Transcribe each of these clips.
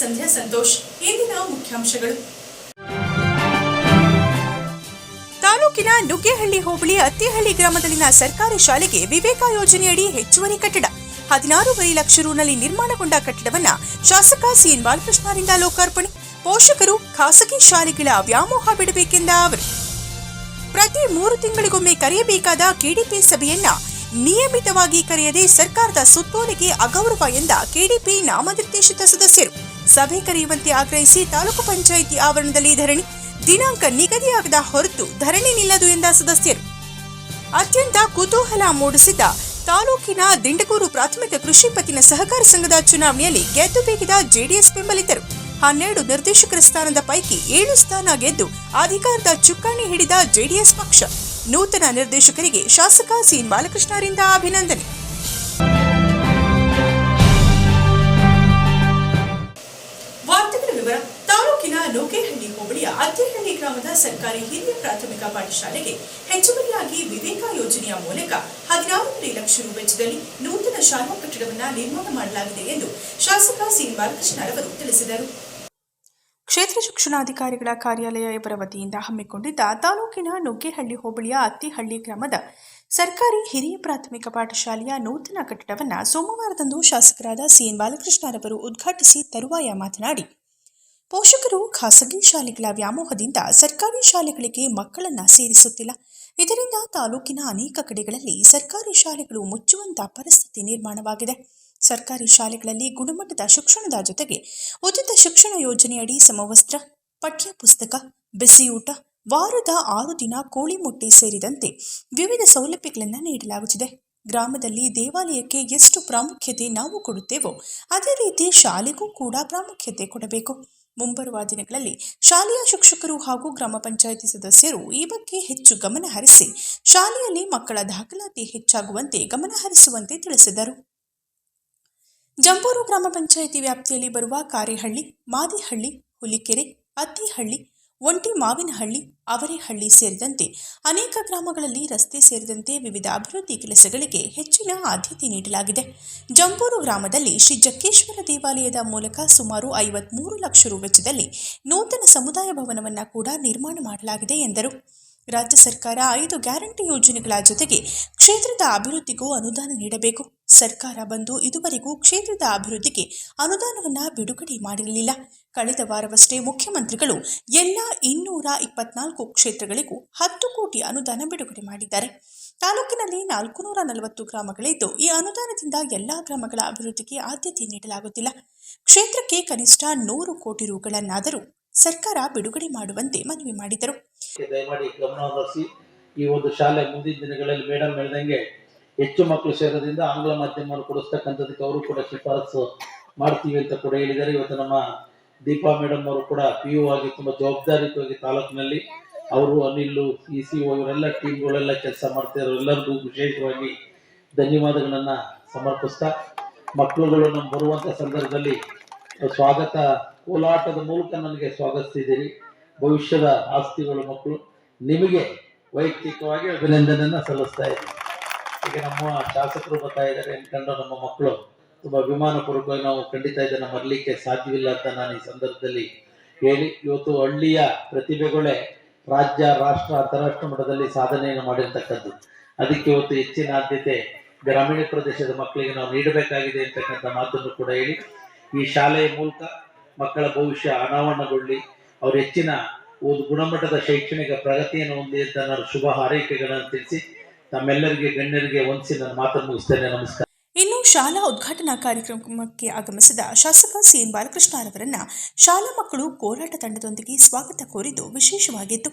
ಸಂಧ್ಯಾ ಸಂತೋಷ್ ಇಂದಿನ ಮುಖ್ಯಾಂಶಗಳು. ತಾಲೂಕಿನ ನುಗ್ಗೇಹಳ್ಳಿ ಹೋಬಳಿ ಅತ್ತಿಹಳ್ಳಿ ಗ್ರಾಮದಲ್ಲಿನ ಸರ್ಕಾರಿ ಶಾಲೆಗೆ ವಿವೇಕ ಯೋಜನೆಯಡಿ ಹೆಚ್ಚುವರಿ ಕಟ್ಟಡ. ಹದಿನಾರೂವರೆ ಲಕ್ಷ ರೂನಲ್ಲಿ ನಿರ್ಮಾಣಗೊಂಡ ಕಟ್ಟಡವನ್ನ ಶಾಸಕ ಸಿಎನ್ ಬಾಲಕೃಷ್ಣರಿಂದ ಲೋಕಾರ್ಪಣೆ. ಪೋಷಕರು ಖಾಸಗಿ ಶಾಲೆಗಳ ವ್ಯಾಮೋಹ ಬಿಡಬೇಕೆಂದ ಅವರು ಪ್ರತಿ ಮೂರು ತಿಂಗಳಿಗೊಮ್ಮೆ ಕರೆಯಬೇಕಾದ ಕೆಡಿಪಿ ಸಭೆಯನ್ನ ನಿಯಮಿತವಾಗಿ ಕರೆಯದೆ ಸರ್ಕಾರದ ಸುತ್ತೋಲೆಗೆ ಅಗೌರವ ಎಂದ ಕೆಡಿಪಿ ನಾಮನಿರ್ದೇಶಿತ ಸದಸ್ಯರು. ಸಭೆ ಕರೆಯುವಂತೆ ಆಗ್ರಹಿಸಿ ತಾಲೂಕು ಪಂಚಾಯಿತಿ ಆವರಣದಲ್ಲಿ ಧರಣಿ. ದಿನಾಂಕ ನಿಗದಿಯಾಗದ ಹೊರತು ಧರಣಿ ನಿಲ್ಲದು ಎಂದ ಸದಸ್ಯರು. ಅತ್ಯಂತ ಕುತೂಹಲ ಮೂಡಿಸಿದ್ದ ತಾಲೂಕಿನ ದಿಂಡಗೂರು ಪ್ರಾಥಮಿಕ ಕೃಷಿ ಪತ್ತಿನ ಸಹಕಾರ ಸಂಘದ ಚುನಾವಣೆಯಲ್ಲಿ ಗೆದ್ದು ಬೀಗಿದ ಜೆಡಿಎಸ್ ಬೆಂಬಲಿತರು. ಹನ್ನೆರಡು ನಿರ್ದೇಶಕರ ಸ್ಥಾನದ ಪೈಕಿ ಏಳು ಸ್ಥಾನ ಗೆದ್ದು ಅಧಿಕಾರದ ಚುಕ್ಕಾಣಿ ಹಿಡಿದ ಜೆಡಿಎಸ್ ಪಕ್ಷ. ನೂತನ ನಿರ್ದೇಶಕರಿಗೆ ಶಾಸಕ ಸಿ ಬಾಲಕೃಷ್ಣರಿಂದ ಅಭಿನಂದನೆ. ಗ್ರಾಮದ ಸರ್ಕಾರಿ ಹಿರಿಯ ಪ್ರಾಥಮಿಕ ಪಾಠಶಾಲೆಗೆ ಹೆಚ್ಚುವರಿಯಾಗಿ ವಿವೇಕ ಯೋಜನೆಯ ಮೂಲಕ ಹದಿನಾರೂವರೆ ಲಕ್ಷ ರು ವೆಚ್ಚದಲ್ಲಿ ನೂತನ ಶಾಲಾ ಕಟ್ಟಡವನ್ನು ನಿರ್ಮಾಣ ಮಾಡಲಾಗಿದೆ ಎಂದು ಶಾಸಕ ಸಿಎನ್ ಬಾಲಕೃಷ್ಣರವರು ತಿಳಿಸಿದರು. ಕ್ಷೇತ್ರ ಶಿಕ್ಷಣಾಧಿಕಾರಿಗಳ ಕಾರ್ಯಾಲಯ ಇವರ ವತಿಯಿಂದ ಹಮ್ಮಿಕೊಂಡಿದ್ದ ತಾಲೂಕಿನ ನುಗ್ಗೇಹಳ್ಳಿ ಹೋಬಳಿಯ ಅತ್ತಿಹಳ್ಳಿ ಗ್ರಾಮದ ಸರ್ಕಾರಿ ಹಿರಿಯ ಪ್ರಾಥಮಿಕ ಪಾಠಶಾಲೆಯ ನೂತನ ಕಟ್ಟಡವನ್ನು ಸೋಮವಾರದಂದು ಶಾಸಕರಾದ ಸಿಎನ್ ಬಾಲಕೃಷ್ಣರವರು ಉದ್ಘಾಟಿಸಿ ತರುವಾಯ ಮಾತನಾಡಿ ಪೋಷಕರು ಖಾಸಗಿ ಶಾಲೆಗಳ ವ್ಯಾಮೋಹದಿಂದ ಸರ್ಕಾರಿ ಶಾಲೆಗಳಿಗೆ ಮಕ್ಕಳನ್ನು ಸೇರಿಸುತ್ತಿಲ್ಲ. ಇದರಿಂದ ತಾಲೂಕಿನ ಅನೇಕ ಕಡೆಗಳಲ್ಲಿ ಸರ್ಕಾರಿ ಶಾಲೆಗಳು ಮುಚ್ಚುವಂತಹ ಪರಿಸ್ಥಿತಿ ನಿರ್ಮಾಣವಾಗಿದೆ. ಸರ್ಕಾರಿ ಶಾಲೆಗಳಲ್ಲಿ ಗುಣಮಟ್ಟದ ಶಿಕ್ಷಣದ ಜೊತೆಗೆ ಉಚಿತ ಶಿಕ್ಷಣ ಯೋಜನೆಯಡಿ ಸಮವಸ್ತ್ರ ಪಠ್ಯ ಪುಸ್ತಕ ಬಿಸಿಯೂಟ, ವಾರದ ಆರು ದಿನ ಕೋಳಿ ಮೊಟ್ಟೆ ಸೇರಿದಂತೆ ವಿವಿಧ ಸೌಲಭ್ಯಗಳನ್ನು ನೀಡಲಾಗುತ್ತಿದೆ. ಗ್ರಾಮದಲ್ಲಿ ದೇವಾಲಯಕ್ಕೆ ಎಷ್ಟು ಪ್ರಾಮುಖ್ಯತೆ ನಾವು ಕೊಡುತ್ತೇವೋ, ಅದೇ ರೀತಿ ಶಾಲೆಗೂ ಕೂಡ ಪ್ರಾಮುಖ್ಯತೆ ಕೊಡಬೇಕು. ಮುಂಬರುವ ದಿನಗಳಲ್ಲಿ ಶಾಲೆಯ ಶಿಕ್ಷಕರು ಹಾಗೂ ಗ್ರಾಮ ಪಂಚಾಯಿತಿ ಸದಸ್ಯರು ಈ ಬಗ್ಗೆ ಹೆಚ್ಚು ಗಮನ ಹರಿಸಿ, ಶಾಲೆಯಲ್ಲಿ ಮಕ್ಕಳ ದಾಖಲಾತಿ ಹೆಚ್ಚಾಗುವಂತೆ ಗಮನ ಹರಿಸುವಂತೆ ತಿಳಿಸಿದರು. ಜಂಬೂರು ಗ್ರಾಮ ಪಂಚಾಯಿತಿ ವ್ಯಾಪ್ತಿಯಲ್ಲಿ ಬರುವ ಕಾರೆಹಳ್ಳಿ, ಮಾದಿಹಳ್ಳಿ, ಹುಲಿಕೆರೆ, ಅತ್ತಿಹಳ್ಳಿ ಒಂಟಿ ಮಾವಿನಹಳ್ಳಿ, ಅವರೇಹಳ್ಳಿ ಸೇರಿದಂತೆ ಅನೇಕ ಗ್ರಾಮಗಳಲ್ಲಿ ರಸ್ತೆ ಸೇರಿದಂತೆ ವಿವಿಧ ಅಭಿವೃದ್ಧಿ ಕೆಲಸಗಳಿಗೆ ಹೆಚ್ಚಿನ ಆದ್ಯತೆ ನೀಡಲಾಗಿದೆ. ಜಂಬೂರು ಗ್ರಾಮದಲ್ಲಿ ಶ್ರೀ ಜಕ್ಕೇಶ್ವರ ದೇವಾಲಯದ ಮೂಲಕ ಸುಮಾರು ಐವತ್ಮೂರು ಲಕ್ಷ ರು ವೆಚ್ಚದಲ್ಲಿ ನೂತನ ಸಮುದಾಯ ಭವನವನ್ನು ಕೂಡ ನಿರ್ಮಾಣ ಮಾಡಲಾಗಿದೆ ಎಂದರು. ರಾಜ್ಯ ಸರ್ಕಾರ ಐದು ಗ್ಯಾರಂಟಿ ಯೋಜನೆಗಳ ಜೊತೆಗೆ ಕ್ಷೇತ್ರದ ಅಭಿವೃದ್ಧಿಗೂ ಅನುದಾನ ನೀಡಬೇಕು. ಸರ್ಕಾರ ಬಂದು ಇದುವರೆಗೂ ಕ್ಷೇತ್ರದ ಅಭಿವೃದ್ಧಿಗೆ ಅನುದಾನವನ್ನು ಬಿಡುಗಡೆ ಮಾಡಿರಲಿಲ್ಲ. ಕಳೆದ ವಾರವಷ್ಟೇ ಮುಖ್ಯಮಂತ್ರಿಗಳು ಎಲ್ಲ ಇನ್ನೂರ ಇಪ್ಪತ್ನಾಲ್ಕು ಕ್ಷೇತ್ರಗಳಿಗೂ ಹತ್ತು ಕೋಟಿ ಅನುದಾನ ಬಿಡುಗಡೆ ಮಾಡಿದ್ದಾರೆ. ತಾಲೂಕಿನಲ್ಲಿ ನಾಲ್ಕು ನೂರ ನಲವತ್ತು ಗ್ರಾಮಗಳಿದ್ದು ಈ ಅನುದಾನದಿಂದ ಎಲ್ಲಾ ಗ್ರಾಮಗಳ ಅಭಿವೃದ್ಧಿಗೆ ಆದ್ಯತೆ ನೀಡಲಾಗುತ್ತಿಲ್ಲ. ಕ್ಷೇತ್ರಕ್ಕೆ ಕನಿಷ್ಠ ನೂರು ಕೋಟಿ ರುಗಳನ್ನಾದರೂ ಸರ್ಕಾರ ಬಿಡುಗಡೆ ಮಾಡುವಂತೆ ಮನವಿ ಮಾಡಿದರು. ದಯಮಾಡಿ ಈ ಒಂದು ಶಾಲೆ ಮುಂದಿನ ದಿನಗಳಲ್ಲಿ ಮೇಡಮ್ ಹೇಳ್ದಂಗೆ ಹೆಚ್ಚು ಮಕ್ಕಳು ಸೇರೋದ್ರಿಂದ ಆಂಗ್ಲ ಮಾಧ್ಯಮವನ್ನು ಕೊಡಿಸ್ತಕ್ಕಂಥದಕ್ಕೆ ಅವರು ಕೂಡ ಶಿಫಾರಸು ಮಾಡ್ತೀವಿ ಅಂತ ಕೂಡ ಹೇಳಿದ್ದಾರೆ. ಇವತ್ತು ನಮ್ಮ ದೀಪಾ ಮೇಡಮ್ ಅವರು ಕೂಡ ಪಿ ಯು ಆಗಿ ತುಂಬಾ ಜವಾಬ್ದಾರಿಯುತವಾಗಿ ತಾಲೂಕಿನಲ್ಲಿ ಅವರು, ಅನಿಲ್ ಇ ಸಿ ಒ ಇವರೆಲ್ಲ ಟೀಮ್ಗಳೆಲ್ಲ ಕೆಲಸ ಮಾಡ್ತಿದ್ದಾರೆ ಎಲ್ಲರಿಗೂ ವಿಶೇಷವಾಗಿ ಧನ್ಯವಾದಗಳನ್ನ ಸಮರ್ಪಿಸ್ತಾ, ಮಕ್ಕಳುಗಳು ನಮ್ಮ ಬರುವಂತ ಸಂದರ್ಭದಲ್ಲಿ ಸ್ವಾಗತ. ಕೋಲಾಟದ ಮೂಲಕ ನನಗೆ ಸ್ವಾಗತಿಸಿದ್ದೀರಿ. ಭವಿಷ್ಯದ ಆಸ್ತಿಗಳು ಮಕ್ಕಳು, ನಿಮಗೆ ವೈಯಕ್ತಿಕವಾಗಿ ಅಭಿನಂದನೆಯನ್ನ ಸಲ್ಲಿಸ್ತಾ ಇದ್ದೀನಿ. ಈಗ ನಮ್ಮ ಶಾಸಕರು ಬರ್ತಾ ಇದ್ದಾರೆ ಅನ್ಕೊಂಡು ನಮ್ಮ ಮಕ್ಕಳು. ತುಂಬಾ ಅಭಿಮಾನ ಪೂರ್ವಕವಾಗಿ ನಾವು ಖಂಡಿತ ಇದನ್ನ ಮರಲಿಕ್ಕೆ ಸಾಧ್ಯವಿಲ್ಲ ಅಂತ ನಾನು ಈ ಸಂದರ್ಭದಲ್ಲಿ ಹೇಳಿ. ಇವತ್ತು ಹಳ್ಳಿಯ ಪ್ರತಿಭೆಗಳೇ ರಾಜ್ಯ, ರಾಷ್ಟ್ರ ಅಂತಾರಾಷ್ಟ್ರ ಮಟ್ಟದಲ್ಲಿ ಸಾಧನೆಯನ್ನು ಮಾಡಿರ್ತಕ್ಕದ್ದು ಅದಕ್ಕೆ ಇವತ್ತು ಹೆಚ್ಚಿನ ಆದ್ಯತೆ ಗ್ರಾಮೀಣ ಪ್ರದೇಶದ ಮಕ್ಕಳಿಗೆ ನಾವು ನೀಡಬೇಕಾಗಿದೆ ಅಂತಕ್ಕಂಥ ಮಾತನ್ನು ಕೂಡ ಹೇಳಿ. ಈ ಶಾಲೆಯ ಮೂಲಕ ಮಕ್ಕಳ ಭವಿಷ್ಯ ಅನಾವರಣಗೊಳ್ಳಿ. ಅವ್ರ ಹೆಚ್ಚಿನ ಒಂದು ಗುಣಮಟ್ಟದ ಶೈಕ್ಷಣಿಕ ಪ್ರಗತಿಯನ್ನು ಹೊಂದಿ ಅಂತ ನಾನು ಶುಭ ಹಾರೈಕೆಗಳನ್ನು ತಿಳಿಸಿ ತಮ್ಮೆಲ್ಲರಿಗೆ, ಗಣ್ಯರಿಗೆ ವಂದಿಸಿ ನನ್ನ ಮಾತನ್ನು ಮುಗಿಸ್ತೇನೆ. ನಮಸ್ಕಾರ. ಶಾಲಾ ಉದ್ಘಾಟನಾ ಕಾರ್ಯಕ್ರಮಕ್ಕೆ ಆಗಮಿಸಿದ ಶಾಸಕ ಸಿಎನ್ ಬಾಲಕೃಷ್ಣರವರನ್ನ ಶಾಲಾ ಮಕ್ಕಳು ಕೋಲಾಟ ತಂಡದೊಂದಿಗೆ ಸ್ವಾಗತ ಕೋರಿದ್ದು ವಿಶೇಷವಾಗಿತ್ತು.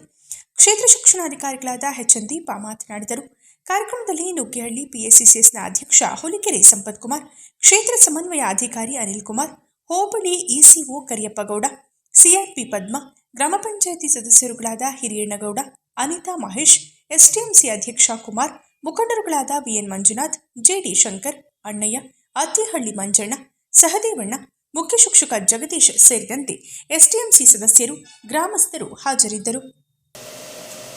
ಕ್ಷೇತ್ರ ಶಿಕ್ಷಣಾಧಿಕಾರಿಗಳಾದ ಎಚ್ ಎನ್ ದೀಪಾ ಮಾತನಾಡಿದರು. ಕಾರ್ಯಕ್ರಮದಲ್ಲಿ ನುಗ್ಗೇಹಳ್ಳಿ ಪಿಎಸ್ಸಿಸಿಎಸ್ನ ಅಧ್ಯಕ್ಷ ಹುಲಿಕೆರೆ ಸಂಪತ್ ಕುಮಾರ್ ಕ್ಷೇತ್ರ ಸಮನ್ವಯ ಅಧಿಕಾರಿ ಅನಿಲ್ ಕುಮಾರ್ ಹೋಬಳಿ ಇಸಿಒ ಕರಿಯಪ್ಪಗೌಡ, ಸಿಆರ್ಪಿ ಪದ್ಮ, ಗ್ರಾಮ ಪಂಚಾಯಿತಿ ಸದಸ್ಯರುಗಳಾದ ಹಿರಿಯಣ್ಣಗೌಡ, ಅನಿತಾ ಮಹೇಶ್ ಎಸ್ಟಿಎಂಸಿ ಅಧ್ಯಕ್ಷ ಕುಮಾರ್, ಮುಖಂಡರುಗಳಾದ ವಿಎನ್ ಮಂಜುನಾಥ್, ಜೆಡಿ ಶಂಕರ್ ಅಣ್ಣಯ್ಯ, ಅತ್ತಿಹಳ್ಳಿ ಮಂಜಣ್ಣ, ಸಹದೇವಣ್ಣ, ಮುಖ್ಯ ಶಿಕ್ಷಕ ಜಗದೀಶ್ ಸೇರಿದಂತೆ ಎಸ್ಟಿಎಂಸಿ ಸದಸ್ಯರು, ಗ್ರಾಮಸ್ಥರು ಹಾಜರಿದ್ದರು.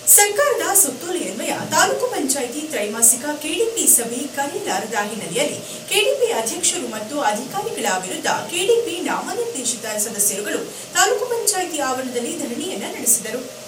ಸರ್ಕಾರದ ಸುತ್ತೋಲೆಯನ್ವಯ ತಾಲೂಕು ಪಂಚಾಯಿತಿ ತ್ರೈಮಾಸಿಕ ಕೆಡಿಪಿ ಸಭೆ ಕರೆಯಲಾರದ ಹಿನ್ನೆಲೆಯಲ್ಲಿ ಕೆಡಿಪಿ ಅಧ್ಯಕ್ಷರು ಮತ್ತು ಅಧಿಕಾರಿಗಳ ವಿರುದ್ಧ ಕೆಡಿಪಿ ನಾಮನಿರ್ದೇಶಿತ ಸದಸ್ಯರುಗಳು ತಾಲೂಕು ಪಂಚಾಯಿತಿ ಆವರಣದಲ್ಲಿ ಧರಣಿಯನ್ನ ನಡೆಸಿದರು.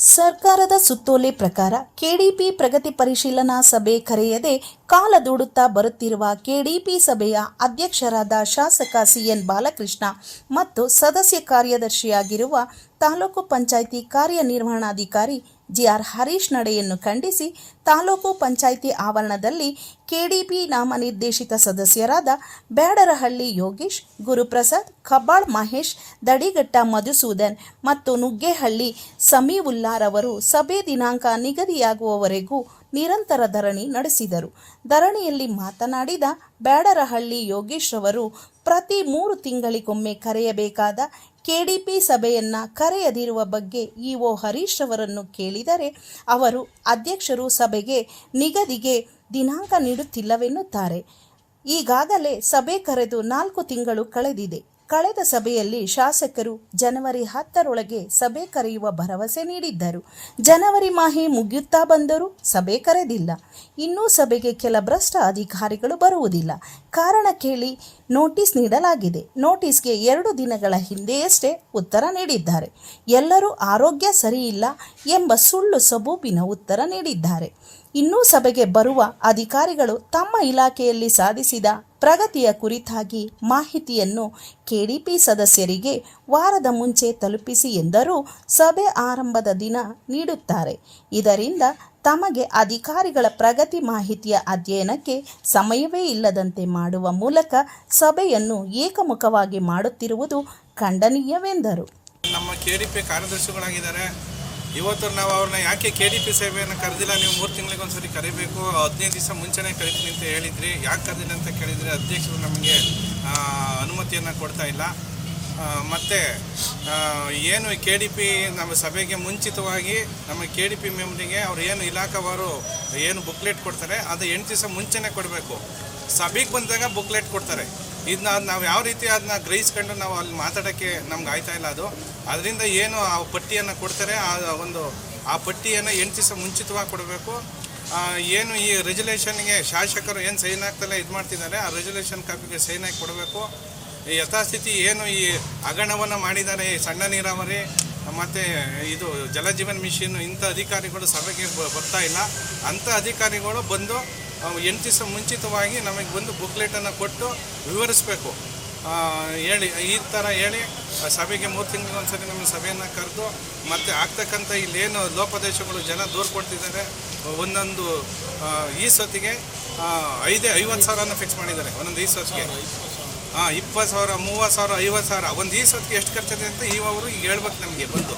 ಸರ್ಕಾರದ ಸುತ್ತೋಲೆ ಪ್ರಕಾರ ಕೆಡಿಪಿ ಪ್ರಗತಿ ಪರಿಶೀಲನಾ ಸಭೆ ಕರೆಯದೆ ಕಾಲ ದೂಡುತ್ತಾ ಬರುತ್ತಿರುವ ಕೆಡಿಪಿ ಸಭೆಯ ಅಧ್ಯಕ್ಷರಾದ ಶಾಸಕ ಸಿಎನ್ ಬಾಲಕೃಷ್ಣ ಮತ್ತು ಸದಸ್ಯ ಕಾರ್ಯದರ್ಶಿಯಾಗಿರುವ ತಾಲೂಕು ಪಂಚಾಯಿತಿ ಕಾರ್ಯನಿರ್ವಹಣಾಧಿಕಾರಿ ಜಿಆರ್ ಹರೀಶ್ ನಡೆಯನ್ನು ಖಂಡಿಸಿ ತಾಲೂಕು ಪಂಚಾಯಿತಿ ಆವರಣದಲ್ಲಿ ಕೆಡಿಪಿ ನಾಮನಿರ್ದೇಶಿತ ಸದಸ್ಯರಾದ ಬ್ಯಾಡರಹಳ್ಳಿ ಯೋಗೀಶ್, ಗುರುಪ್ರಸಾದ್, ಕಬ್ಬಾಳ್ ಮಹೇಶ್, ದಡಿಗಟ್ಟ ಮಧುಸೂದನ್ ಮತ್ತು ನುಗ್ಗೇಹಳ್ಳಿ ಸಮೀವುಲ್ಲಾರವರು ಸಭೆ ದಿನಾಂಕ ನಿಗದಿಯಾಗುವವರೆಗೂ ನಿರಂತರ ಧರಣಿ ನಡೆಸಿದರು. ಧರಣಿಯಲ್ಲಿ ಮಾತನಾಡಿದ ಬ್ಯಾಡರಹಳ್ಳಿ ಯೋಗೀಶ್ ಅವರು, ಪ್ರತಿ ಮೂರು ತಿಂಗಳಿಗೊಮ್ಮೆ ಕರೆಯಬೇಕಾದ ಕೆಡಿಪಿ ಸಭೆಯನ್ನ ಕರೆಯದಿರುವ ಬಗ್ಗೆ ಇಒ ಹರೀಶ್ ಅವರನ್ನು ಕೇಳಿದರೆ ಅವರು ಅಧ್ಯಕ್ಷರು ಸಭೆಗೆ ನಿಗದಿಗೆ ದಿನಾಂಕ ನೀಡುತ್ತಿಲ್ಲವೆನ್ನುತ್ತಾರೆ. ಈಗಾಗಲೇ ಸಭೆ ಕರೆದು ನಾಲ್ಕು ತಿಂಗಳು ಕಳೆದಿದೆ. ಕಳೆದ ಸಭೆಯಲ್ಲಿ ಶಾಸಕರು ಜನವರಿ ಹತ್ತರೊಳಗೆ ಸಭೆ ಕರೆಯುವ ಭರವಸೆ ನೀಡಿದ್ದರು. ಜನವರಿ ಮಾಹೆ ಮುಗಿಯುತ್ತಾ ಬಂದರೂ ಸಭೆ ಕರೆದಿಲ್ಲ. ಇನ್ನೂ ಸಭೆಗೆ ಕೆಲ ಭ್ರಷ್ಟ ಅಧಿಕಾರಿಗಳು ಬರುವುದಿಲ್ಲ. ಕಾರಣ ಕೇಳಿ ನೋಟಿಸ್ ನೀಡಲಾಗಿದೆ. ನೋಟಿಸ್ಗೆ ಎರಡು ದಿನಗಳ ಹಿಂದೆಯಷ್ಟೇ ಉತ್ತರ ನೀಡಿದ್ದಾರೆ. ಎಲ್ಲರೂ ಆರೋಗ್ಯ ಸರಿಯಿಲ್ಲ ಎಂಬ ಸುಳ್ಳು ಸಬೂಬಿನ ಉತ್ತರ ನೀಡಿದ್ದಾರೆ. ಇನ್ನೂ ಸಭೆಗೆ ಬರುವ ಅಧಿಕಾರಿಗಳು ತಮ್ಮ ಇಲಾಖೆಯಲ್ಲಿ ಸಾಧಿಸಿದ ಪ್ರಗತಿಯ ಕುರಿತಾಗಿ ಮಾಹಿತಿಯನ್ನು ಕೆಡಿಪಿ ಸದಸ್ಯರಿಗೆ ವಾರದ ಮುಂಚೆ ತಲುಪಿಸಿ ಎಂದರೂ. ಸಭೆ ಆರಂಭದ ದಿನ ನೀಡುತ್ತಾರೆ. ಇದರಿಂದ ತಮಗೆ ಅಧಿಕಾರಿಗಳ ಪ್ರಗತಿ ಮಾಹಿತಿಯ ಅಧ್ಯಯನಕ್ಕೆ ಸಮಯವೇ ಇಲ್ಲದಂತೆ ಮಾಡುವ ಮೂಲಕ ಸಭೆಯನ್ನು ಏಕಮುಖವಾಗಿ ಮಾಡುತ್ತಿರುವುದು ಖಂಡನೀಯವೆಂದರು. ನಮ್ಮ ಕೆಡಿಪಿ ಕಾರ್ಯದರ್ಶಿಗಳಾಗಿದ್ದಾರೆ. ಇವತ್ತು ನಾವು ಅವ್ರನ್ನ ಯಾಕೆ ಕೆ ಡಿ ಪಿ ಸೇವೆಯನ್ನು ಕರೆದಿಲ್ಲ? ನೀವು ಮೂರು ತಿಂಗಳಿಗೆ ಒಂದ್ಸರಿ ಕರಿಬೇಕು. ಹದಿನೈದು ದಿವಸ ಮುಂಚೆನೇ ಕರಿತೀನಿ ಅಂತ ಹೇಳಿದ್ರಿ. ಯಾಕೆ ಕರೆದಿಲ್ಲ ಅಂತ ಕೇಳಿದರೆ ಅಧ್ಯಕ್ಷರು ನಮಗೆ ಅನುಮತಿಯನ್ನು ಕೊಡ್ತಾ ಇಲ್ಲ. ಮತ್ತು ಏನು ಕೆ ಡಿ ಪಿ ನಮ್ಮ ಸಭೆಗೆ ಮುಂಚಿತವಾಗಿ ನಮ್ಮ ಕೆ ಡಿ ಪಿ ಮೆಂಬರಿಗೆ ಅವ್ರು ಏನು ಇಲಾಖಾವಾರು ಏನು ಬುಕ್ಲೆಟ್ ಕೊಡ್ತಾರೆ, ಅದು ಎಂಟು ದಿವಸ ಮುಂಚೆನೇ ಕೊಡಬೇಕು. ಸಭೆಗೆ ಬಂದಾಗ ಬುಕ್ಲೆಟ್ ಕೊಡ್ತಾರೆ. ಇದನ್ನ ನಾವು ಯಾವ ರೀತಿ ಅದನ್ನ ಗ್ರಹಿಸ್ಕೊಂಡು ನಾವು ಅಲ್ಲಿ ಮಾತಾಡೋಕ್ಕೆ ನಮ್ಗೆ ಆಯ್ತಾ ಇಲ್ಲ ಅದು. ಅದರಿಂದ ಏನು ಆ ಪಟ್ಟಿಯನ್ನು ಕೊಡ್ತಾರೆ, ಆ ಒಂದು, ಆ ಪಟ್ಟಿಯನ್ನು ಎಂಟು ದಿವಸ ಮುಂಚಿತವಾಗಿ ಕೊಡಬೇಕು. ಏನು ಈ ರೆಜುಲೇಷನ್ಗೆ ಶಾಸಕರು ಏನು ಸೈನ್ ಆಗ್ತಲ್ಲ ಇದು ಮಾಡ್ತಿದ್ದಾರೆ, ಆ ರೆಜುಲೇಷನ್ ಕಾಪಿಗೆ ಸೈನ್ ಹಾಕಿ ಕೊಡಬೇಕು. ಯಥಾಸ್ಥಿತಿ ಏನು ಈ ಹಗರಣವನ್ನು ಮಾಡಿದ್ದಾರೆ ಈ ಸಣ್ಣ ನೀರಾವರಿ, ಮತ್ತು ಇದು ಜಲಜೀವನ್ ಮಿಷನ್ ಇಂಥ ಅಧಿಕಾರಿಗಳು ಸಭೆಗೆ ಬರ್ತಾ ಇಲ್ಲ. ಅಂಥ ಅಧಿಕಾರಿಗಳು ಬಂದು ಎಂಟು ದಿವಸ ಮುಂಚಿತವಾಗಿ ನಮಗೆ ಬಂದು ಬುಕ್ಲೆಟನ್ನು ಕೊಟ್ಟು ವಿವರಿಸಬೇಕು. ಹೇಳಿ, ಈ ಥರ ಹೇಳಿ ಸಭೆಗೆ ಮೂರು ತಿಂಗಳಿಗೆ ಒಂದ್ಸರಿ ನಮ್ಮ ಸಭೆಯನ್ನು ಕರೆದು ಮತ್ತು ಆಗ್ತಕ್ಕಂಥ ಇಲ್ಲೇನು ಲೋಪದೇಶಗಳು ಜನ ದೂರ ಕೊಡ್ತಿದ್ದಾರೆ, ಒಂದೊಂದು ಈ ಸೊತ್ತಿಗೆ ಐದೇ, ಐವತ್ತು ಸಾವಿರನ ಫಿಕ್ಸ್ ಮಾಡಿದ್ದಾರೆ, ಒಂದೊಂದು ಈ ಸೊತ್ತಿಗೆ ಹಾಂ ಇಪ್ಪತ್ತು ಸಾವಿರ, ಮೂವತ್ತು ಸಾವಿರ, ಐವತ್ತು ಸಾವಿರ, ಒಂದು ಈ ಸೊತ್ತಿಗೆ ಎಷ್ಟು ಖರ್ಚಿದೆ ಅಂತ ಇವರು ಈಗ ಹೇಳ್ಬೇಕು ನಮಗೆ ಬಂದು.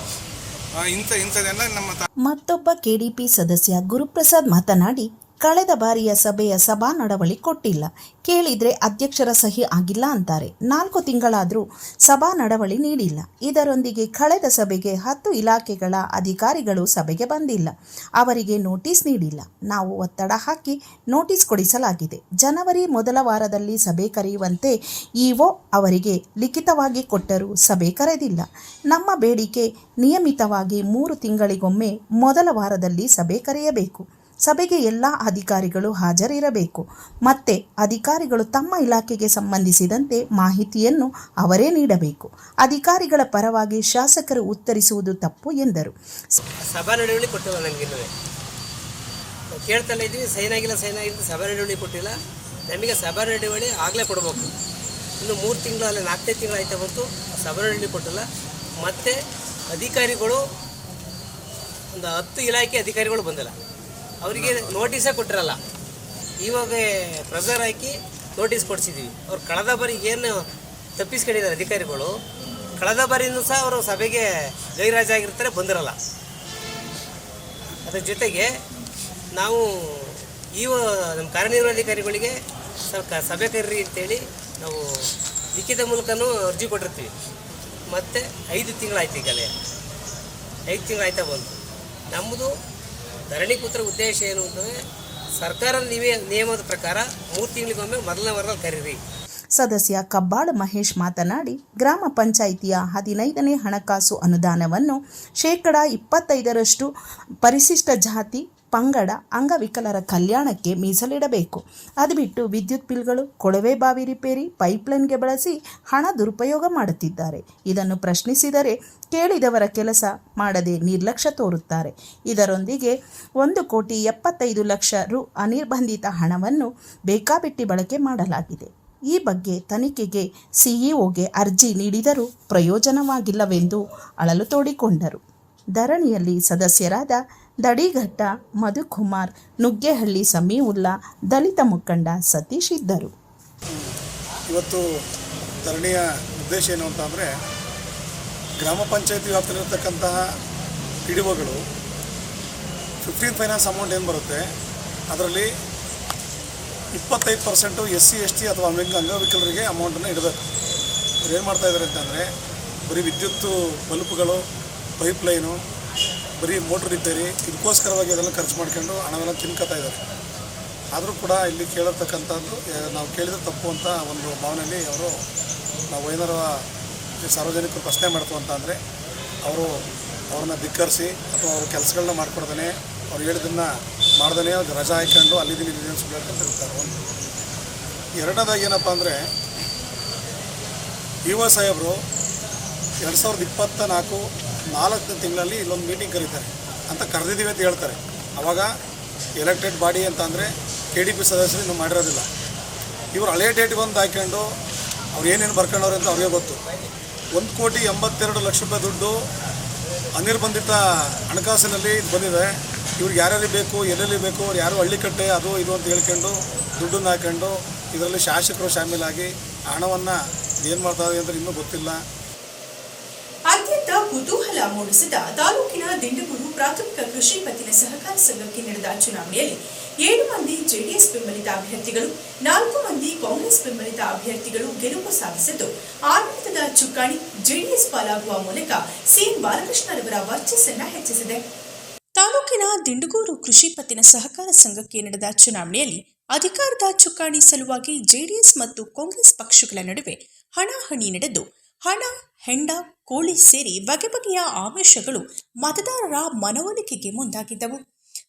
ಇಂಥ, ಇಂಥದ್ದೆಲ್ಲ ನಮ್ಮ ಮತ್ತೊಬ್ಬ ಕೆಡಿಪಿ ಸದಸ್ಯ ಗುರುಪ್ರಸಾದ್ ಮಾತನಾಡಿ ಕಳೆದ ಬಾರಿಯ ಸಭೆಯ ಸಭಾ ನಡವಳಿ ಕೊಟ್ಟಿಲ್ಲ. ಕೇಳಿದರೆ ಅಧ್ಯಕ್ಷರ ಸಹಿ ಆಗಿಲ್ಲ ಅಂತಾರೆ. ನಾಲ್ಕು ತಿಂಗಳಾದರೂ ಸಭಾ ನಡವಳಿ ನೀಡಿಲ್ಲ. ಇದರೊಂದಿಗೆ ಕಳೆದ ಸಭೆಗೆ ಹತ್ತು ಇಲಾಖೆಗಳ ಅಧಿಕಾರಿಗಳು ಸಭೆಗೆ ಬಂದಿಲ್ಲ. ಅವರಿಗೆ ನೋಟಿಸ್ ನೀಡಿಲ್ಲ. ನಾವು ಒತ್ತಡ ಹಾಕಿ ನೋಟಿಸ್ ಕೊಡಿಸಲಾಗಿದೆ. ಜನವರಿ ಮೊದಲ ವಾರದಲ್ಲಿ ಸಭೆ ಕರೆಯುವಂತೆ ಇಒ ಅವರಿಗೆ ಲಿಖಿತವಾಗಿ ಕೊಟ್ಟರೂ ಸಭೆ ಕರೆದಿಲ್ಲ. ನಮ್ಮ ಬೇಡಿಕೆ ನಿಯಮಿತವಾಗಿ ಮೂರು ತಿಂಗಳಿಗೊಮ್ಮೆ ಮೊದಲ ವಾರದಲ್ಲಿ ಸಭೆ ಕರೆಯಬೇಕು. ಸಭೆಗೆ ಎಲ್ಲ ಅಧಿಕಾರಿಗಳು ಹಾಜರಿರಬೇಕು. ಮತ್ತೆ ಅಧಿಕಾರಿಗಳು ತಮ್ಮ ಇಲಾಖೆಗೆ ಸಂಬಂಧಿಸಿದಂತೆ ಮಾಹಿತಿಯನ್ನು ಅವರೇ ನೀಡಬೇಕು. ಅಧಿಕಾರಿಗಳ ಪರವಾಗಿ ಶಾಸಕರು ಉತ್ತರಿಸುವುದು ತಪ್ಪು ಎಂದರು. ಸಭಾ ನಡವಳಿ ಕೊಟ್ಟಿಲ್ಲ ನಮಗೆ ಇನ್ನೂ ನಾವು ಕೇಳ್ತಲೇ ಇದ್ದೀವಿ ಸೈನ್ ಆಗಿಲ್ಲ ಸೈನ್ ಆಗಿಲ್ಲ ಸಭಾ ಕೊಟ್ಟಿಲ್ಲ. ನಮಗೆ ಸಭಾ ಆಗಲೇ ಕೊಡಬೇಕು. ಇನ್ನು ಮೂರು ತಿಂಗಳು ಅಲ್ಲ, ನಾಲ್ಕೈದು ತಿಂಗಳು ಆಯ್ತಾ ಬಂತು, ಸಭಾ ನಡವಳಿ ಕೊಟ್ಟಿಲ್ಲ. ಮತ್ತು ಅಧಿಕಾರಿಗಳು, ಒಂದು ಹತ್ತು ಇಲಾಖೆ ಅಧಿಕಾರಿಗಳು ಬಂದಿಲ್ಲ. ಅವರಿಗೆ ನೋಟಿಸೇ ಕೊಟ್ಟಿರಲ್ಲ. ಇವಾಗ ಪ್ರೆಸರ್ ಹಾಕಿ ನೋಟಿಸ್ ಕೊಡಿಸಿದ್ದೀವಿ ಅವ್ರು ಕಳೆದ ಬಾರಿ ಏನು ತಪ್ಪಿಸ್ಕೊಂಡಿದ್ದಾರೆ ಅಧಿಕಾರಿಗಳು, ಕಳೆದ ಬಾರಿನೂ ಸಹ ಅವರು ಸಭೆಗೆ ಗೈರಾಜಾಗಿರ್ತಾರೆ ಬಂದಿರಲ್ಲ. ಅದರ ಜೊತೆಗೆ ನಾವು ಈ ನಮ್ಮ ಕಾರ್ಯನಿರ್ವಹಣಾಧಿಕಾರಿಗಳಿಗೆ ಸ್ವಲ್ಪ ಸಭೆ ಕರೀರಿ ಅಂತೇಳಿ ನಾವು ಲಿಖಿತ ಮೂಲಕನೂ ಅರ್ಜಿ ಕೊಟ್ಟಿರ್ತೀವಿ. ಮತ್ತು ಐದು ತಿಂಗಳಾಯ್ತು ಈಗಲೇ. ಐದು ತಿಂಗಳಾಯ್ತಾ ಬಂತು. ನಮ್ಮದು ಧರಣಿ ಕೂತ್ರ ಉದ್ದೇಶ ಏನು ಅಂತಂದರೆ ಸರ್ಕಾರದ ನಿವೇ, ನಿಯಮದ ಪ್ರಕಾರ ಮೂರು ತಿಂಗಳಿಗೊಮ್ಮೆ ಮೊದಲನೇ ವಾರದಲ್ಲಿ ಕರೀರಿ. ಸದಸ್ಯ ಕಬ್ಬಾಳ ಮಹೇಶ್ ಮಾತನಾಡಿ, ಗ್ರಾಮ ಪಂಚಾಯಿತಿಯ ಹದಿನೈದನೇ ಹಣಕಾಸು ಅನುದಾನವನ್ನು ಶೇಕಡ ಇಪ್ಪತ್ತೈದರಷ್ಟು ಪರಿಶಿಷ್ಟ ಜಾತಿ ಪಂಗಡ, ಅಂಗವಿಕಲರ ಕಲ್ಯಾಣಕ್ಕೆ ಮೀಸಲಿಡಬೇಕು. ಅದು ಬಿಟ್ಟು ವಿದ್ಯುತ್ ಬಿಲ್ಗಳು, ಕೊಳವೆ ಬಾವಿ ರಿಪೇರಿ ಪೈಪ್ಲೈನ್ಗೆ ಬಳಸಿ ಹಣ ದುರುಪಯೋಗ ಮಾಡುತ್ತಿದ್ದಾರೆ. ಇದನ್ನು ಪ್ರಶ್ನಿಸಿದರೆ ಕೇಳಿದವರ ಕೆಲಸ ಮಾಡದೆ ನಿರ್ಲಕ್ಷ್ಯ ತೋರುತ್ತಾರೆ. ಇದರೊಂದಿಗೆ ಒಂದು ಕೋಟಿ ಎಪ್ಪತ್ತೈದು ಲಕ್ಷ ರು ಅನಿರ್ಬಂಧಿತ ಹಣವನ್ನು ಬೇಕಾಬಿಟ್ಟಿ ಬಳಕೆ ಮಾಡಲಾಗಿದೆ. ಈ ಬಗ್ಗೆ ತನಿಖೆಗೆ ಸಿಇಒಗೆ ಅರ್ಜಿ ನೀಡಿದರೂ ಪ್ರಯೋಜನವಾಗಿಲ್ಲವೆಂದು ಅಳಲು ತೋಡಿಕೊಂಡರು. ಧರಣಿಯಲ್ಲಿ ಸದಸ್ಯರಾದ ದಡಿಘಟ್ಟ ಮಧುಕುಮಾರ್ ನುಗ್ಗೇಹಳ್ಳಿ ಸಮೀವುಲ್ಲಾ ದಲಿತ ಮುಖಂಡ ಸತೀಶ್ ಇದ್ದರು. ಇವತ್ತು ಧರಣಿಯ ಉದ್ದೇಶ ಏನು ಅಂತ ಅಂದರೆ ಗ್ರಾಮ ಪಂಚಾಯತಿ ವ್ಯಾಪ್ತಿಯಲ್ಲಿರ್ತಕ್ಕಂತಹ ಒಗಳು ಫಿಫ್ಟೀನ್ ಫೈನಾನ್ಸ್ ಅಮೌಂಟ್ ಏನು ಬರುತ್ತೆ, ಅದರಲ್ಲಿ ಇಪ್ಪತ್ತೈದು percent S C S T ಅಥವಾ ಅಂಗ ಅಂಗವಿಕಲರಿಗೆ ಅಮೌಂಟನ್ನು ಇಡಬೇಕು. ಅವ್ರು ಏನು ಮಾಡ್ತಾ ಇದ್ದಾರೆ ಅಂತಂದರೆ ಬರೀ ವಿದ್ಯುತ್ತು ಬಲ್ಪ್ಗಳು ಪೈಪ್ ಲೈನು ಬರೀ ಮೋಟ್ರ್ ರಿಪೇರಿ ಇದಕ್ಕೋಸ್ಕರವಾಗಿ ಅದೆಲ್ಲ ಖರ್ಚು ಮಾಡ್ಕೊಂಡು ಹಣವೆಲ್ಲ ತಿನ್ಕೋತಾ ಇದ್ದಾರೆ. ಆದರೂ ಕೂಡ ಇಲ್ಲಿ ಕೇಳಿರ್ತಕ್ಕಂಥದ್ದು ನಾವು ಕೇಳಿದ್ರೆ ತಪ್ಪು ಅಂತ ಒಂದು ಭಾವನೆಯಲ್ಲಿ ಅವರು ನಾವು ಏನಾರ ಸಾರ್ವಜನಿಕರು ಪ್ರಶ್ನೆ ಮಾಡ್ತು ಅಂತ ಅಂದರೆ, ಅವರು ಅವ್ರನ್ನ ಧಿಕ್ಕರಿಸಿ ಅಥವಾ ಅವ್ರ ಕೆಲಸಗಳನ್ನ ಮಾಡ್ಕೊಡ್ದೇ ಅವ್ರು ಹೇಳಿದ್ದನ್ನು ಮಾಡ್ದೇ ರಜಾ ಹಾಕ್ಕೊಂಡು ಅಲ್ಲಿದ್ದೀನಿ, ಇಲ್ಲಿದ್ದೀನಿ ಸುಳ್ಳು ಹೇಳ್ಕೊಂಡು ಇರ್ತಾರೆ ಒಂದು ಎರಡನೇದಾಗಿ ಏನಪ್ಪ ಅಂದರೆ ಯುವ ಸಾಹೇಬರು ಎರಡು ಸಾವಿರದ ಇಪ್ಪತ್ತ ನಾಲ್ಕು ನಾಲ್ಕನೇ ತಿಂಗಳಲ್ಲಿ ಇಲ್ಲೊಂದು ಮೀಟಿಂಗ್ ಕರೀತಾರೆ ಅಂತ ಕರೆದಿದ್ದೀವಿ ಅಂತ ಹೇಳ್ತಾರೆ. ಅವಾಗ ಎಲೆಕ್ಟೆಡ್ ಬಾಡಿ ಅಂತ ಅಂದರೆ ಕೆ ಡಿ ಪಿ ಸದಸ್ಯರು ಇನ್ನು ಮಾಡಿರೋದಿಲ್ಲ. ಇವರು ಹಳೆ ಡೇಟ್ ಬಂದು ಹಾಕ್ಕೊಂಡು ಅವ್ರು ಏನೇನು ಬರ್ಕೊಂಡವ್ರೆ ಅಂತ ಅವ್ರಿಗೆ ಗೊತ್ತು. ಒಂದು ಕೋಟಿ ಎಂಬತ್ತೆರಡು ಲಕ್ಷ ರೂಪಾಯಿ ದುಡ್ಡು ಅನಿರ್ಬಂಧಿತ ಹಣಕಾಸಿನಲ್ಲಿ ಇದು ಬಂದಿದೆ. ಇವ್ರಿಗೆ ಯಾರ್ಯಾರು ಬೇಕು, ಎಲ್ಲೆಲ್ಲಿ ಬೇಕು, ಅವ್ರು ಯಾರು ಹಳ್ಳಿ ಕಟ್ಟೆ ಅದು ಇದು ಅಂತ ಹೇಳ್ಕೊಂಡು ದುಡ್ಡನ್ನು ಹಾಕೊಂಡು ಇದರಲ್ಲಿ ಶಾಸಕರು ಶಾಮೀಲಾಗಿ ಹಣವನ್ನು ಏನು ಮಾಡ್ತಾರೆ ಅಂದರೆ ಇನ್ನೂ ಗೊತ್ತಿಲ್ಲ. ಕುತೂಹಲ ಮೂಡಿಸಿದ ತಾಲೂಕಿನ ದಿಂಡಗೂರು ಪ್ರಾಥಮಿಕ ಕೃಷಿ ಪತ್ತಿನ ಸಹಕಾರ ಸಂಘಕ್ಕೆ ನಡೆದ ಚುನಾವಣೆಯಲ್ಲಿ ಏಳು ಮಂದಿ ಜೆಡಿಎಸ್ ಬೆಂಬಲಿತ ಅಭ್ಯರ್ಥಿಗಳು, ನಾಲ್ಕು ಮಂದಿ ಕಾಂಗ್ರೆಸ್ ಬೆಂಬಲಿತ ಅಭ್ಯರ್ಥಿಗಳು ಗೆಲುವು ಸಾಧಿಸಿದ್ದು, ಆಡಳಿತದ ಚುಕ್ಕಾಣಿ ಜೆಡಿಎಸ್ ಪಾಲಾಗುವ ಮೂಲಕ ಸಿಎಂ ಬಾಲಕೃಷ್ಣರವರ ವರ್ಚಸ್ಸನ್ನ ಹೆಚ್ಚಿಸಿದೆ. ತಾಲೂಕಿನ ದಿಂಡಗೂರು ಕೃಷಿ ಪತ್ತಿನ ಸಹಕಾರ ಸಂಘಕ್ಕೆ ನಡೆದ ಚುನಾವಣೆಯಲ್ಲಿ ಅಧಿಕಾರದ ಚುಕ್ಕಾಣಿ ಸಲುವಾಗಿ ಜೆಡಿಎಸ್ ಮತ್ತು ಕಾಂಗ್ರೆಸ್ ಪಕ್ಷಗಳ ನಡುವೆ ಹಣಾಹಣಿ ನಡೆದು ಹಣ, ಹೆಂಡ, ಕೋಳಿ ಸೇರಿ ಬಗೆ ಬಗೆಯ ಆಮಿಷಗಳು ಮತದಾರರ ಮನವೊಲಿಕೆಗೆ ಮುಂದಾಗಿದ್ದವು.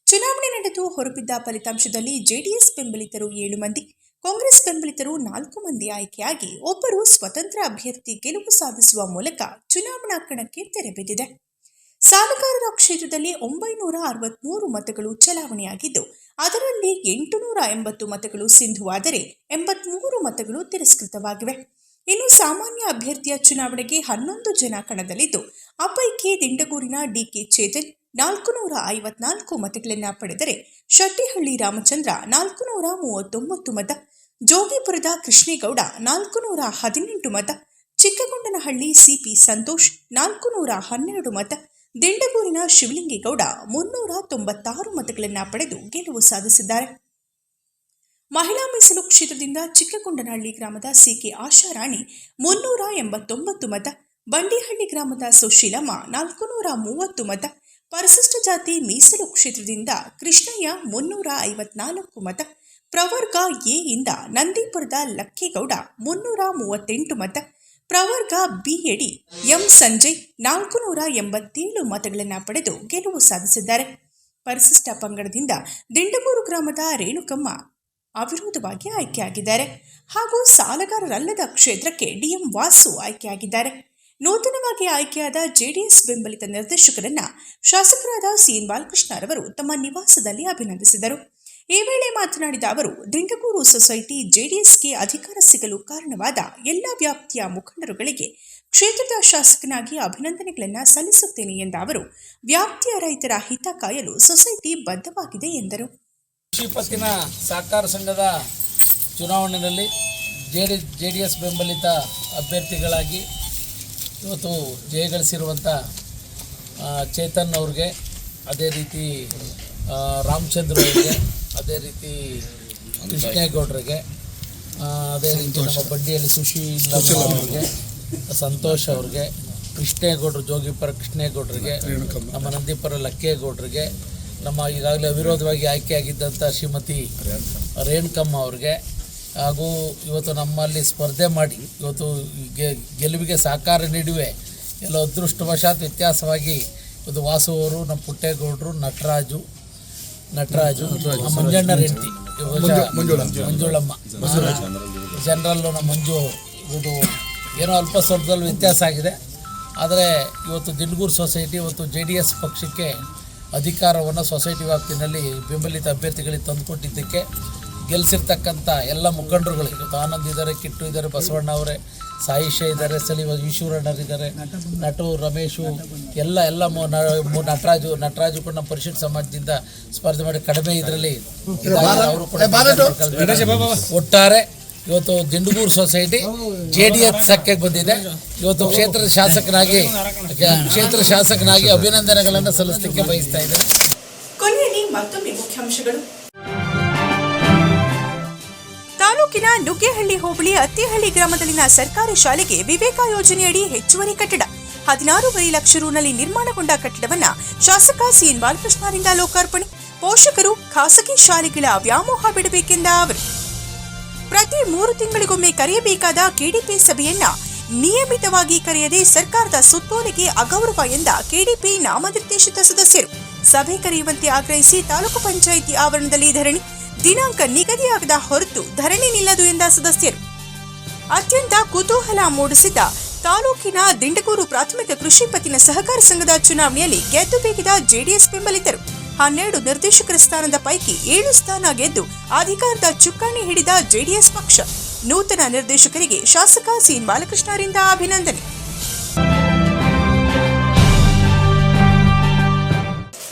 ಚುನಾವಣೆ ನಡೆದು ಹೊರಬಿದ್ದ ಫಲಿತಾಂಶದಲ್ಲಿ ಜೆಡಿಎಸ್ ಬೆಂಬಲಿತರು ಏಳು ಮಂದಿ, ಕಾಂಗ್ರೆಸ್ ಬೆಂಬಲಿತರು ನಾಲ್ಕು ಮಂದಿ ಆಯ್ಕೆಯಾಗಿ ಒಬ್ಬರು ಸ್ವತಂತ್ರ ಅಭ್ಯರ್ಥಿ ಗೆಲುವು ಸಾಧಿಸುವ ಮೂಲಕ ಚುನಾವಣಾ ಕಣಕ್ಕೆ ತೆರೆಬಿದ್ದಿದೆ ಸಾಲಗಾರರ ಕ್ಷೇತ್ರದಲ್ಲಿ ಒಂಬೈನೂರ ಅರವತ್ಮೂರು ಮತಗಳು ಚಲಾವಣೆಯಾಗಿದ್ದು, ಅದರಲ್ಲಿ ಎಂಟುನೂರ ಎಂಬತ್ತು ಮತಗಳು ಸಿಂಧುವಾದರೆ ಎಂಬತ್ಮೂರು ಮತಗಳು ತಿರಸ್ಕೃತವಾಗಿವೆ. ಇನ್ನು ಸಾಮಾನ್ಯ ಅಭ್ಯರ್ಥಿಯ ಚುನಾವಣೆಗೆ ಹನ್ನೊಂದು ಜನ ಕಣದಲ್ಲಿದ್ದು ಆ ಪೈಕಿ ದಿಂಡಗೂರಿನ ಡಿಕೆ ಚೇತನ್ ನಾಲ್ಕು ನೂರ ಐವತ್ನಾಲ್ಕು ಮತಗಳನ್ನು ಪಡೆದರೆ ಶೆಟ್ಟಿಹಳ್ಳಿ ರಾಮಚಂದ್ರ ನಾಲ್ಕು ನೂರ ಮೂವತ್ತೊಂಬತ್ತು ಮತ, ಜೋಗಿಪುರದ ಕೃಷ್ಣೇಗೌಡ ನಾಲ್ಕು ನೂರ ಹದಿನೆಂಟು ಮತ, ಚಿಕ್ಕಗೊಂಡನಹಳ್ಳಿ ಸಿಪಿ ಸಂತೋಷ್ ನಾಲ್ಕು ನೂರ ಹನ್ನೆರಡು ಮತ, ದಿಂಡಗೂರಿನ ಶಿವಲಿಂಗೇಗೌಡ ಮುನ್ನೂರ ತೊಂಬತ್ತಾರು ಮತಗಳನ್ನು ಪಡೆದು ಗೆಲುವು ಸಾಧಿಸಿದ್ದಾರೆ. ಮಹಿಳಾ ಮೀಸಲು ಕ್ಷೇತ್ರದಿಂದ ಚಿಕ್ಕಗೊಂಡನಹಳ್ಳಿ ಗ್ರಾಮದ ಸಿಕೆ ಆಶಾರಾಣಿ ಮುನ್ನೂರ ಎಂಬತ್ತೊಂಬತ್ತು ಮತ, ಬಂಡಿಹಳ್ಳಿ ಗ್ರಾಮದ ಸುಶೀಲಮ್ಮ, ನಾಲ್ಕುನೂರ ಮೂವತ್ತು ಮತ, ಪರಿಶಿಷ್ಟ ಜಾತಿ ಮೀಸಲು ಕ್ಷೇತ್ರದಿಂದ ಕೃಷ್ಣಯ್ಯ, ಮುನ್ನೂರ ಐವತ್ನಾಲ್ಕು ಮತ, ಪ್ರವರ್ಗ ಎ ಇಂದ ನಂದೀಪುರದ ಲಕ್ಕೇಗೌಡ, ಮುನ್ನೂರ ಮೂವತ್ತೆಂಟು ಮತ, ಪ್ರವರ್ಗ ಬಿ ಯಡಿ ಎಂ ಸಂಜಯ್ ನಾಲ್ಕು ನೂರ ಎಂಬತ್ತೇಳು ಮತಗಳನ್ನು ಪಡೆದು ಗೆಲುವು ಸಾಧಿಸಿದ್ದಾರೆ. ಪರಿಶಿಷ್ಟ ಪಂಗಡದಿಂದ ದಿಂಡಮೂರು ಗ್ರಾಮದ ರೇಣುಕಮ್ಮ ಅವಿರೋಧವಾಗಿ ಆಯ್ಕೆಯಾಗಿದ್ದಾರೆ ಹಾಗೂ ಸಾಲಗಾರರಲ್ಲದ ಕ್ಷೇತ್ರಕ್ಕೆ ಡಿಎಂ ವಾಸು ಆಯ್ಕೆಯಾಗಿದ್ದಾರೆ. ನೂತನವಾಗಿ ಆಯ್ಕೆಯಾದ ಜೆಡಿಎಸ್ ಬೆಂಬಲಿತ ನಿರ್ದೇಶಕರನ್ನ ಶಾಸಕರಾದ ಸಿಎನ್ ಬಾಲಕೃಷ್ಣರವರು ತಮ್ಮ ನಿವಾಸದಲ್ಲಿ ಅಭಿನಂದಿಸಿದರು. ಈ ವೇಳೆ ಮಾತನಾಡಿದ ಅವರು ದಿಂಡಗೂರು ಸೊಸೈಟಿ ಜೆಡಿಎಸ್ಗೆ ಅಧಿಕಾರ ಸಿಗಲು ಕಾರಣವಾದ ಎಲ್ಲ ವ್ಯಾಪ್ತಿಯ ಮುಖಂಡರುಗಳಿಗೆ ಕ್ಷೇತ್ರದ ಶಾಸಕನಾಗಿ ಅಭಿನಂದನೆಗಳನ್ನು ಸಲ್ಲಿಸುತ್ತೇನೆ ಎಂದ ಅವರು, ವ್ಯಾಪ್ತಿಯ ರೈತರ ಹಿತ ಕಾಯಲು ಸೊಸೈಟಿ ಬದ್ಧವಾಗಿದೆ ಎಂದರು. ಕೃಷಿ ಪತ್ತಿನ ಸಹಕಾರ ಸಂಘದ ಚುನಾವಣೆಯಲ್ಲಿ J D J D S ಬೆಂಬಲಿತ ಅಭ್ಯರ್ಥಿಗಳಾಗಿ ಇವತ್ತು ಜಯಗಳಿಸಿರುವಂಥ ಚೇತನ್ ಅವ್ರಿಗೆ ಅದೇ ರೀತಿ ರಾಮಚಂದ್ರ ಅವರಿಗೆ ಅದೇ ರೀತಿ ಕೃಷ್ಣೇಗೌಡರಿಗೆ ಅದೇ ರೀತಿ ನಮ್ಮ ಬಡ್ಡಿಯಲ್ಲಿ ಸುಶಿ ಅವ್ರಿಗೆ ಸಂತೋಷ್ ಅವ್ರಿಗೆ ಕೃಷ್ಣೇಗೌಡರು ಜೋಗಿಪರ ಕೃಷ್ಣೇಗೌಡರಿಗೆ ನಮ್ಮ ನಂದಿಪರ ಲಕ್ಕೇಗೌಡರಿಗೆ ನಮ್ಮ ಈಗಾಗಲೇ ಅವಿರೋಧವಾಗಿ ಆಯ್ಕೆಯಾಗಿದ್ದಂಥ ಶ್ರೀಮತಿ ರೇಣುಕಮ್ಮ ಅವ್ರಿಗೆ ಹಾಗೂ ಇವತ್ತು ನಮ್ಮಲ್ಲಿ ಸ್ಪರ್ಧೆ ಮಾಡಿ ಇವತ್ತು ಗೆ- ಗೆಲುವಿಗೆ ಸಹಕಾರ ನೀಡುವೆ ಎಲ್ಲ ಅದೃಷ್ಟವಶಾತ್ ವ್ಯತ್ಯಾಸವಾಗಿ ಇವತ್ತು ವಾಸು ಅವರು ನಮ್ಮ ಪುಟ್ಟೇಗೌಡರು ನಟರಾಜು ನಟರಾಜು ಮಂಜಣ್ಣ ರೆಡ್ಡಿ ಹೆಂಡತಿ ಮಂಜುಳಮ್ಮ. ಜನರಲ್ಲು ನಮ್ಮ ಮಂಜು ಇದು ಏನೋ ಅಲ್ಪ ಸ್ವಲ್ಪದಲ್ಲಿ ವ್ಯತ್ಯಾಸ ಆಗಿದೆ. ಆದರೆ ಇವತ್ತು ದಿಂಡಗೂರು ಸೊಸೈಟಿ ಇವತ್ತು ಜೆ ಡಿ ಎಸ್ ಪಕ್ಷಕ್ಕೆ ಅಧಿಕಾರವನ್ನು ಸೊಸೈಟಿ ವ್ಯಾಪ್ತಿನಲ್ಲಿ ಬೆಂಬಲಿತ ಅಭ್ಯರ್ಥಿಗಳಿಗೆ ತಂದುಕೊಟ್ಟಿದ್ದಕ್ಕೆ ಗೆಲ್ಲಿಸಿರ್ತಕ್ಕಂಥ ಎಲ್ಲ ಮುಖಂಡರುಗಳು ಇವತ್ತು ಆನಂದ್ ಇದ್ದಾರೆ ಕಿಟ್ಟು ಇದ್ದಾರೆ ಬಸವಣ್ಣ ಅವರೇ ಸಾಯಿಷ ಇದ್ದಾರೆ ಸಲಿ ಈಶ್ವರಣ್ಣರಿದ್ದಾರೆ ನಟು ರಮೇಶು ಎಲ್ಲ ಎಲ್ಲ ಮು- ನಟರಾಜು ನಟರಾಜು ಕೂಡ ನಮ್ಮ ಪರಿಷತ್ ಸಮಾಜದಿಂದ ಸ್ಪರ್ಧೆ ಮಾಡಿ ಕಡಿಮೆ ಇದರಲ್ಲಿ ಅವರು ಕೂಡ ಒಟ್ಟಾರೆ ಇವತ್ತು Dindagur society J D S ಸಖ್ಯಕ್ಕೆ ಬಂದಿದೆ. ಇವತ್ತು ಕ್ಷೇತ್ರದ ಶಾಸಕನಾಗಿ, ಕ್ಷೇತ್ರ ಶಾಸಕನಾಗಿ ಅಭಿನಂದನೆಗಳನ್ನು ಸಲ್ಲಿಸಲಿಕ್ಕೆ ಬಯಸ್ತಾ ಇದ್ದೇನೆ. ಕೊನೆಯಲ್ಲಿ ಮತ್ತೊಮ್ಮೆ ಮುಖ್ಯಾಂಶಗಳು. ತಾಲೂಕಿನ ನುಗ್ಗೇಹಳ್ಳಿ ಹೋಬಳಿ ಅತ್ತಿಹಳ್ಳಿ ಗ್ರಾಮದಲ್ಲಿನ ಸರ್ಕಾರಿ ಶಾಲೆಗೆ ವಿವೇಕ ಯೋಜನೆಯಡಿ ಹೆಚ್ಚುವರಿ ಕಟ್ಟಡ. ಹದಿನಾರೂವರೆ ಲಕ್ಷ ರೂನಲ್ಲಿ ನಿರ್ಮಾಣಗೊಂಡ ಕಟ್ಟಡವನ್ನ ಶಾಸಕ ಸಿಎನ್ ಬಾಲಕೃಷ್ಣರಿಂದ ಲೋಕಾರ್ಪಣೆ. ಪೋಷಕರು ಖಾಸಗಿ ಶಾಲೆಗಳ ವ್ಯಾಮೋಹ ಬಿಡಬೇಕೆಂದ ಅವರು. ಪ್ರತಿ ಮೂರು ತಿಂಗಳಿಗೊಮ್ಮೆ ಕರೆಯಬೇಕಾದ ಕೆಡಿಪಿ ಸಭೆಯನ್ನ ನಿಯಮಿತವಾಗಿ ಕರೆಯದೆ ಸರ್ಕಾರದ ಸುತ್ತೋಲೆಗೆ ಅಗೌರವ ಎಂದ ಕೆಡಿಪಿ ನಾಮನಿರ್ದೇಶಿತ ಸದಸ್ಯರು. ಸಭೆ ಕರೆಯುವಂತೆ ಆಗ್ರಹಿಸಿ ತಾಲೂಕು ಪಂಚಾಯಿತಿ ಆವರಣದಲ್ಲಿ ಧರಣಿ, ದಿನಾಂಕ ನಿಗದಿಯಾಗದ ಹೊರತು ಧರಣಿ ನಿಲ್ಲದು ಎಂದ ಸದಸ್ಯರು. ಅತ್ಯಂತ ಕುತೂಹಲ ಮೂಡಿಸಿದ್ದ ತಾಲೂಕಿನ ದಿಂಡಗೂರು ಪ್ರಾಥಮಿಕ ಕೃಷಿ ಪತ್ತಿನ ಸಹಕಾರ ಸಂಘದ ಚುನಾವಣೆಯಲ್ಲಿ ಗೆದ್ದು ಜೆಡಿಎಸ್ ಬೆಂಬಲಿತರು. ಹನ್ನೆರಡು ನಿರ್ದೇಶಕರ ಸ್ಥಾನದ ಪೈಕಿ ಏಳು ಸ್ಥಾನ ಗೆದ್ದು ಅಧಿಕಾರದ ಚುಕ್ಕಾಣಿ ಹಿಡಿದ ಜೆಡಿಎಸ್ ಪಕ್ಷ. ನೂತನ ನಿರ್ದೇಶಕರಿಗೆ ಶಾಸಕ ಸಿ ಬಾಲಕೃಷ್ಣರಿಂದ ಅಭಿನಂದನೆ.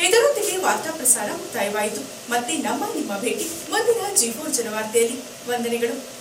ಇದರೊಂದಿಗೆ ವಾರ್ತಾ ಪ್ರಸಾರ ಮುಕ್ತಾಯವಾಯಿತು. ಮತ್ತೆ ನಮ್ಮ ನಿಮ್ಮ ಭೇಟಿ ಮುಂದಿನ ಜೀವೋ ಜನವಾರ್ತೆಯಲ್ಲಿ ವಂದನೆಗಳು.